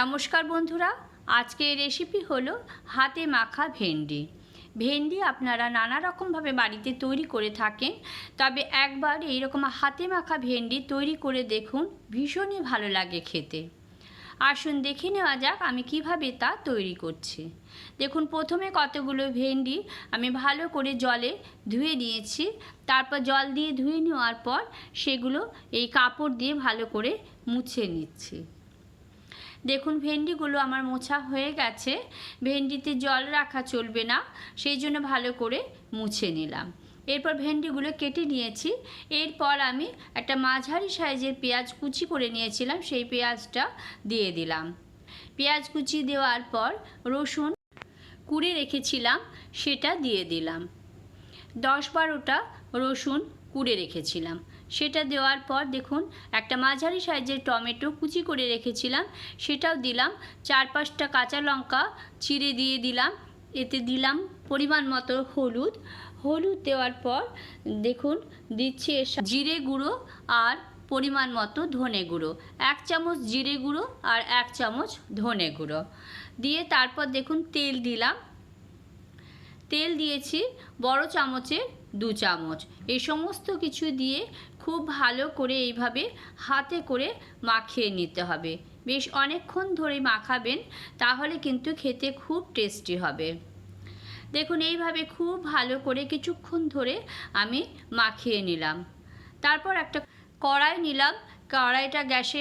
নমস্কার বন্ধুরা, আজকের রেসিপি হলো হাতে মাখা ভেন্ডি। ভেন্ডি আপনারা নানা রকমভাবে বাড়িতে তৈরি করে থাকেন, তবে একবার এইরকম হাতে মাখা ভেন্ডি তৈরি করে দেখুন, ভীষণই ভালো লাগে খেতে। আসুন দেখে নেওয়া যাক আমি কীভাবে তা তৈরি করছি। দেখুন, প্রথমে কতগুলো ভেন্ডি আমি ভালো করে জলে ধুয়ে নিয়েছি, তারপর জল দিয়ে ধুয়ে নেওয়ার পর সেগুলো এই কাপড় দিয়ে ভালো করে মুছে নিচ্ছি। দেখুন, ভেন্ডিগুলো আমার মোছা হয়ে গেছে। ভেন্ডিতে জল রাখা চলবে না, সেই জন্য ভালো করে মুছে নিলাম। এরপর ভেন্ডিগুলো কেটে নিয়েছি। এরপর আমি একটা মাঝারি সাইজের পেঁয়াজ কুচি করে নিয়েছিলাম, সেই পেঁয়াজটা দিয়ে দিলাম। পেঁয়াজ কুচি দেওয়ার পর রসুন কুড়ে রেখেছিলাম, সেটা দিয়ে দিলাম। দশ বারোটা রসুন কুড়ে রেখেছিলাম। সেটা দেওয়ার পর দেখুন, একটা মাঝারি সাইজের টমেটো কুচি করে রেখেছিলাম, সেটাও দিলাম চার পাঁচটা কাঁচা লঙ্কা চিড়ে দিয়ে দিলাম, এতে দিলাম পরিমাণ মতো হলুদ হলুদ দেওয়ার পর দেখুন, দিচ্ছি জিরে গুঁড়ো আর পরিমাণ মতো ধনে গুঁড়ো, এক চামচ জিরে গুঁড়ো আর এক চামচ ধনে গুঁড়ো, দিয়ে তারপর দেখুন, তেল দিলাম, তেল দিয়েছি বড় চামচের দু চামচ। এই সমস্ত কিছু দিয়ে খুব ভালো করে এইভাবে হাতে করে মাখিয়ে নিতে হবে। বেশ অনেকক্ষণ ধরে মাখাবেন, তাহলে কিন্তু খেতে খুব টেস্টি হবে। দেখুন, এইভাবে খুব ভালো করে কিছুক্ষণ ধরে আমি মাখিয়ে নিলাম। তারপর একটা কড়াই নিলাম কড়াইটা গ্যাসে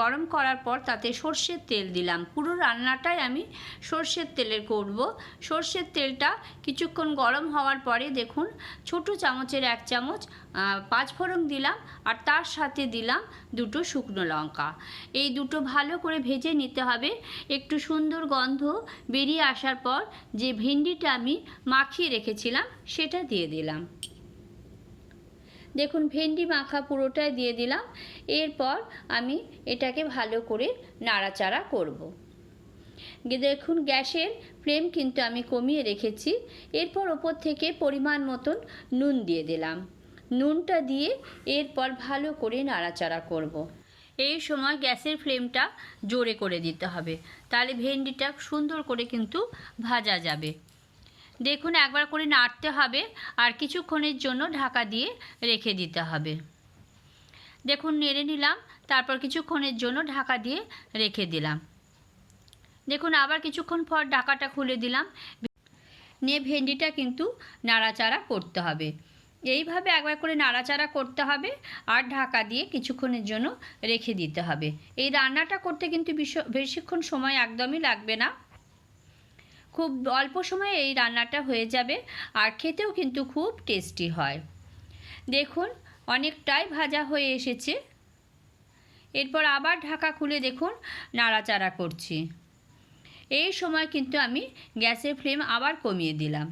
গরম করার পর তাতে সর্ষের তেল দিলাম। পুরো রান্নাটাই আমি সর্ষের তেলের করব। সর্ষের তেলটা কিছুক্ষণ গরম হওয়ার পরে দেখুন, ছোট চামচের এক চামচ পাঁচফোড়ন দিলাম আর তার সাথে দিলাম দুটো শুকনো লঙ্কা। এই দুটো ভালো করে ভেজে নিতে হবে। একটু সুন্দর গন্ধ বেরিয়ে আসার পর যে ভেন্ডিটা আমি মাখিয়ে রেখেছিলাম, সেটা দিয়ে দিলাম। দেখুন, ভেন্ডি মাখা পুরোটাই দিয়ে দিলাম। এরপর আমি এটাকে ভালো করে নাড়াচাড়া করব। দেখুন, গ্যাসের ফ্লেম কিন্তু আমি কমিয়ে রেখেছি। এরপর ওপর থেকে পরিমাণ মতন নুন দিয়ে দিলাম। নুনটা দিয়ে এরপর ভালো করে নাড়াচাড়া করব। এই সময় গ্যাসের ফ্লেমটা জোরে করে দিতে হবে। তাহলে ভেন্ডিটা সুন্দর করে কিন্তু ভাজা যাবে। দেখুন, একবার করে নাড়তে হবে আর কিছুক্ষণের জন্য ঢাকা দিয়ে রেখে দিতে হবে। দেখুন, নেড়ে নিলাম, তারপর কিছুক্ষণের জন্য ঢাকা দিয়ে রেখে দিলাম। দেখুন, আবার কিছুক্ষণ পর ঢাকাটা খুলে দিলাম। নিয়ে ভেন্ডিটা কিন্তু নাড়াচাড়া করতে হবে। এইভাবে একবার করে নাড়াচাড়া করতে হবে আর ঢাকা দিয়ে কিছুক্ষণের জন্য রেখে দিতে হবে। এই রান্নাটা করতে কিন্তু বিশ- বেশিক্ষণ সময় একদমই লাগবে না। খুব অল্প সময়ে এই রান্নাটা হয়ে যাবে আর খেতেও কিন্তু খুব টেস্টি হয়। দেখুন, অনেকটাই ভাজা হয়ে এসেছে। এরপর আবার ঢাকা খুলে দেখুন, নাড়াচাড়া করছি। এই সময় কিন্তু আমি গ্যাসের ফ্লেম আবার কমিয়ে দিলাম।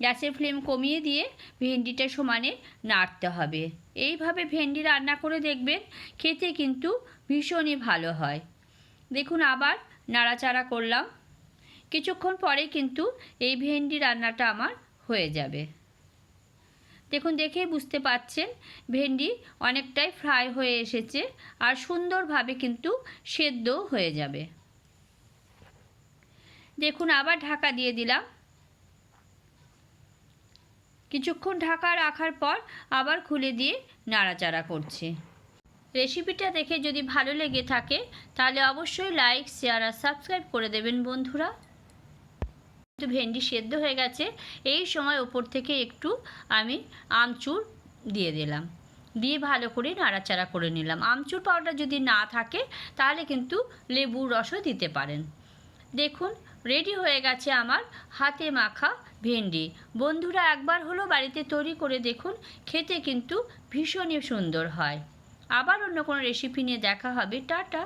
গ্যাসের ফ্লেম কমিয়ে দিয়ে ভেন্ডিটা সমানে নাড়তে হবে। এইভাবে ভেন্ডি রান্না করে দেখবেন, খেতে কিন্তু ভীষণই ভালো হয়। দেখুন, আবার নাড়াচাড়া করলাম। কিছুক্ষণ পরে কিন্তু এই ভেন্ডি রান্নাটা আমার হয়ে যাবে। দেখুন, দেখেই বুঝতে পাচ্ছেন, ভেন্ডি অনেকটাই ফ্রাই হয়ে এসেছে আর সুন্দরভাবে কিন্তু সেদ্ধ হয়ে যাবে। দেখুন, আবার ঢাকা দিয়ে দিলাম। কিছুক্ষণ ঢাকা রাখার পর আবার খুলে দিয়ে নাড়াচাড়া করছি। রেসিপিটা দেখে যদি ভালো লেগে থাকে, তাহলে অবশ্যই লাইক, শেয়ার আর সাবস্ক্রাইব করে দেবেন বন্ধুরা। কিন্তু ভেন্ডি সেদ্ধ হয়ে গেছে। এই সময় ওপর থেকে একটু আমি আমচুর দিয়ে দিলাম। দিয়ে ভালো করে নাড়াচাড়া করে নিলাম। আমচুর পাউডার যদি না থাকে, তাহলে কিন্তু লেবুর রসও দিতে পারেন। দেখুন রেডি হয়ে গেছে আমার হাতে মাখা ভেন্ডি। বন্ধুরা, একবার হলো বাড়িতে তৈরি করে দেখুন, খেতে কিন্তু ভীষণই সুন্দর হয়। আবার অন্য কোনো রেসিপি নিয়ে দেখা হবে। টাটা!